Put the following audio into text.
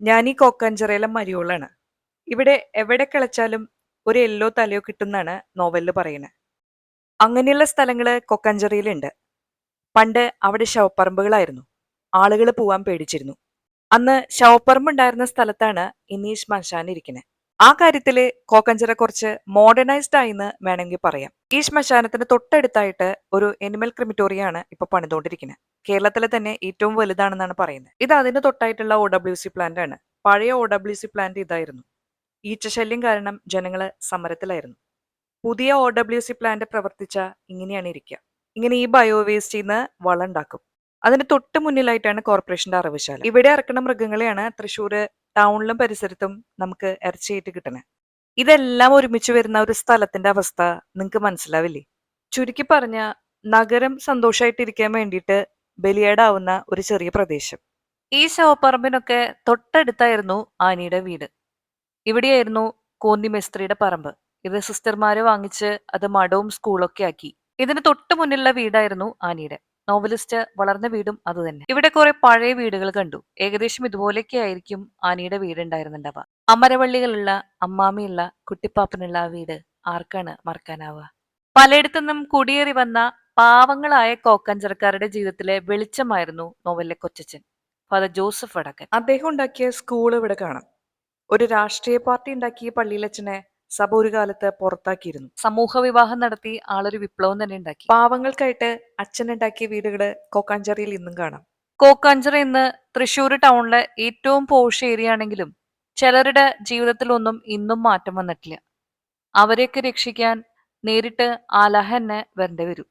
ഞാൻ ഈ കോക്കാഞ്ചിറയിലെ മരിയോളാണ്. ഇവിടെ എവിടെ കിളച്ചാലും ഒരു യെല്ലോ തലയോ കിട്ടുന്നാണ് നോവലിൽ പറയുന്നത് അങ്ങനെയുള്ള സ്ഥലങ്ങൾ കൊക്കഞ്ചേരിയിലുണ്ട് പണ്ട് അവിടെ ശവപ്പറമ്പുകളായിരുന്നു. ആളുകൾ പോവാൻ പേടിച്ചിരുന്നു. അന്ന് ശവപ്പറമ്പ് ഉണ്ടായിരുന്ന സ്ഥലത്താണ് ഇനീഷ് ശ്മശാനം ഇരിക്കുന്നത് ആ കാര്യത്തിൽ കോക്കഞ്ചിറ കുറച്ച് മോഡേണൈസ്ഡ് ആയിന്ന് വേണമെങ്കിൽ പറയാം. ഈ ശ്മശാനത്തിന് തൊട്ടടുത്തായിട്ട് ഒരു എനിമൽ ക്രിമിറ്റോറിയാണ് ഇപ്പൊ പണിതുകൊണ്ടിരിക്കുന്നത് കേരളത്തിലെ തന്നെ ഏറ്റവും വലുതാണെന്നാണ് പറയുന്നത് ഇത് അതിന് തൊട്ടായിട്ടുള്ള ഒ ഡബ്ല്യു സി പ്ലാന്റ് ആണ്. പഴയ ഒ ഡബ്ല്യു സി പ്ലാന്റ് ഇതായിരുന്നു. ഈച്ചശല്യം കാരണം ജനങ്ങൾ സമരത്തിലായിരുന്നു. പുതിയ ഒ ഡബ്ല്യു സി പ്ലാന്റ് പ്രവർത്തിച്ച ഇങ്ങനെയാണ് ഇരിക്കുക ഇങ്ങനെ ഈ ബയോ വേസ്റ്റിൽ നിന്ന് വളം ഉണ്ടാക്കും അതിന് തൊട്ട് മുന്നിലായിട്ടാണ് കോർപ്പറേഷന്റെ അറവുശാല. ഇവിടെ ഇറക്കുന്ന മൃഗങ്ങളെയാണ് തൃശ്ശൂര് ടൗണിലും പരിസരത്തും നമുക്ക് ഇറച്ചിയായിട്ട് കിട്ടണേ. ഇതെല്ലാം ഒരുമിച്ച് വരുന്ന ഒരു സ്ഥലത്തിന്റെ അവസ്ഥ നിങ്ങൾക്ക് മനസ്സിലാവില്ലേ? ചുരുക്കി പറഞ്ഞ നഗരം സന്തോഷമായിട്ടിരിക്കാൻ വേണ്ടിയിട്ട് ബലിയേടാവുന്ന ഒരു ചെറിയ പ്രദേശം. ഈ ശവപ്പറമ്പിനൊക്കെ തൊട്ടടുത്തായിരുന്നു ആനിയുടെ വീട്. ഇവിടെയായിരുന്നു കോന്നി മേസ്ത്രിയുടെ പറമ്പ്. ഇത് സിസ്റ്റർമാരെ വാങ്ങിച്ച് അത് മഠവും സ്കൂളൊക്കെ ആക്കി. ഇതിന് തൊട്ട് മുന്നിലുള്ള വീടായിരുന്നു ആനിയുടെ. നോവലിസ്റ്റ് വളർന്ന വീടും അതുതന്നെ ഇവിടെ കുറെ പഴയ വീടുകൾ കണ്ടു. ഏകദേശം ഇതുപോലെയൊക്കെ ആയിരിക്കും ആനിയുടെ വീട് ഉണ്ടായിരുന്നുണ്ടാവുക. അമരവള്ളികളുള്ള അമ്മാമിയുള്ള കുട്ടിപ്പാപ്പനുള്ള ആ വീട് ആർക്കാണ് മറക്കാനാവുക? പലയിടത്തുനിന്നും കുടിയേറി വന്ന പാവങ്ങളായ കോക്കഞ്ചറക്കാരുടെ ജീവിതത്തിലെ വെളിച്ചമായിരുന്നു നോവലിലെ കൊച്ചച്ചൻ ഫാദർ ജോസഫ് അടക്കൻ അദ്ദേഹം ഉണ്ടാക്കിയ സ്കൂൾ ഇവിടെ കാണാം. ഒരു രാഷ്ട്രീയ പാർട്ടി ഉണ്ടാക്കിയ പള്ളിയിലച്ഛനെ സഭ ഒരു കാലത്ത് പുറത്താക്കിയിരുന്നു. സമൂഹ വിവാഹം നടത്തി ആളൊരു വിപ്ലവം തന്നെ ഉണ്ടാക്കി. പാവങ്ങൾക്കായിട്ട് അച്ഛൻ ഉണ്ടാക്കിയ വീടുകൾ കോക്കാഞ്ചേരിയിൽ ഇന്നും കാണാം. കോക്കാഞ്ചിറ ഇന്ന് തൃശ്ശൂർ ടൗണിലെ ഏറ്റവും പോഷ് ഏരിയ ആണെങ്കിലും ചിലരുടെ ജീവിതത്തിലൊന്നും ഇന്നും മാറ്റം വന്നിട്ടില്ല. അവരെയൊക്കെ രക്ഷിക്കാൻ നേരിട്ട് ആലഹന്നെ തന്നെ വരേണ്ടി വരും.